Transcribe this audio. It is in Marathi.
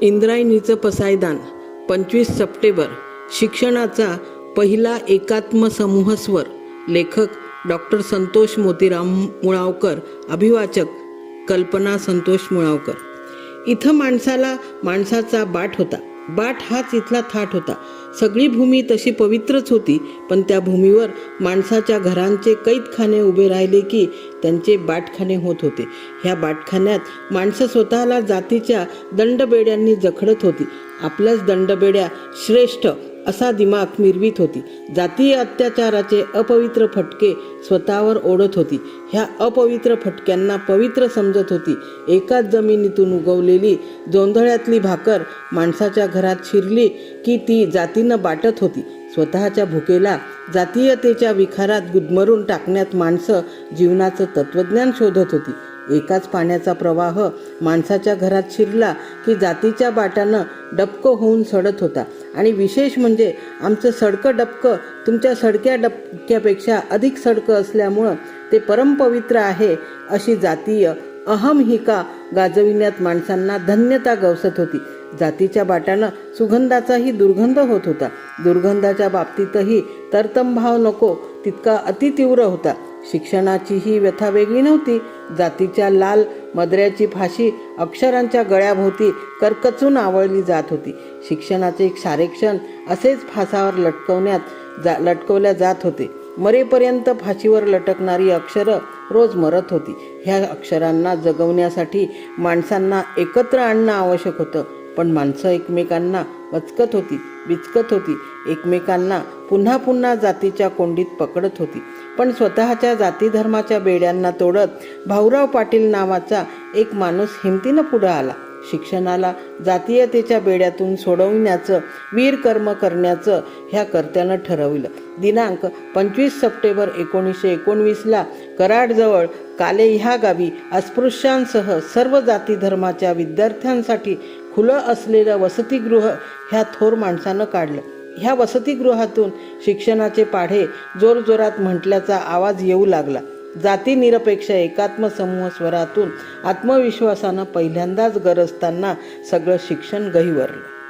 इंद्रायणीचं पसायदान पंचवीस सप्टेंबर शिक्षणाचा पहिला एकात्म समूहस्वर लेखक डॉक्टर संतोष मोतीराम मुळावकर अभिवाचक कल्पना संतोष मुळावकर. इथं माणसाला माणसाचा बाट होता. बाट हाच इथला थाट होता. सगळी भूमी तशी पवित्रच होती पण त्या भूमीवर माणसाच्या घरांचे कैदखाने उभे राहिले की त्यांचे बाटखाने होत होते. ह्या बाटखान्यात माणसं स्वतःला जातीच्या दंडबेड्यांनी जखडत होती. आपल्याच दंडबेड्या श्रेष्ठ असा दिमाग मिरवीत होती. जातीय अत्याचाराचे अपवित्र फटके स्वतःवर ओढत होती. ह्या अपवित्र फटक्यांना पवित्र समजत होती. एकाच जमिनीतून उगवलेली जोंधळ्यातली भाकर माणसाच्या घरात शिरली की ती जातीनं बाटत होती. स्वतःच्या भुकेला जातीयतेच्या विखारात गुदमरून टाकण्यात माणसं जीवनाचं तत्त्वज्ञान शोधत होती. एकाच पाण्याचा प्रवाह माणसाच्या घरात शिरला की जातीच्या बाटानं डबकं होऊन सडत होता. आणि विशेष म्हणजे आमचं सडकं डबकं तुमच्या सडक्या डबक्यापेक्षा अधिक सडकं असल्यामुळं ते परमपवित्र आहे अशी जातीय अहमहिका गाजविण्यात माणसांना धन्यता गवसत होती. जातीच्या बाटानं सुगंधाचाही दुर्गंध होत होता. दुर्गंधाच्या बाबतीतही तरतमभाव नको तितका अतितीव्र होता. शिक्षणाची ही व्यथा वेगळी नव्हती. जातीच्या लाल मदऱ्याची फाशी अक्षरांच्या गळ्याभोवती करकचून आवळली जात होती. शिक्षणाचे क्षारेक्षण असेच फासावर लटकवण्यात जा लटकवल्या जात होते. मरेपर्यंत फाशीवर लटकणारी अक्षरं रोज मरत होती. ह्या अक्षरांना जगवण्यासाठी माणसांना एकत्र आणणं आवश्यक होतं. पण माणसं एकमेकांना वचकत होती बिचकत होती. एकमेकांना पुन्हा पुन्हा जातीच्या कोंडीत पकडत होती. पण स्वतःच्या जाती धर्माच्या बेड्यांना तोडत भाऊराव पाटील नावाचा एक माणूस हिमतीनं पुढं आला. शिक्षणाला जातीयतेच्या बेड्यातून सोडविण्याचं वीर कर्म करण्याचं ह्या कर्त्यानं ठरवलं. दिनांक पंचवीस सप्टेंबर एकोणीसशे एकोणवीसला कराडजवळ काले ह्या गावी अस्पृश्यांसह सर्व जाती धर्माच्या विद्यार्थ्यांसाठी खुलं असलेलं वसतिगृह ह्या थोर माणसानं काढलं. ह्या वसतिगृहातून शिक्षणाचे पाढे जोरजोरात म्हटल्याचा आवाज येऊ लागला. जातीनिरपेक्ष एकात्म समूह स्वरातून आत्मविश्वासानं पहिल्यांदाच गरजताना सगळं शिक्षण गहिवरलं.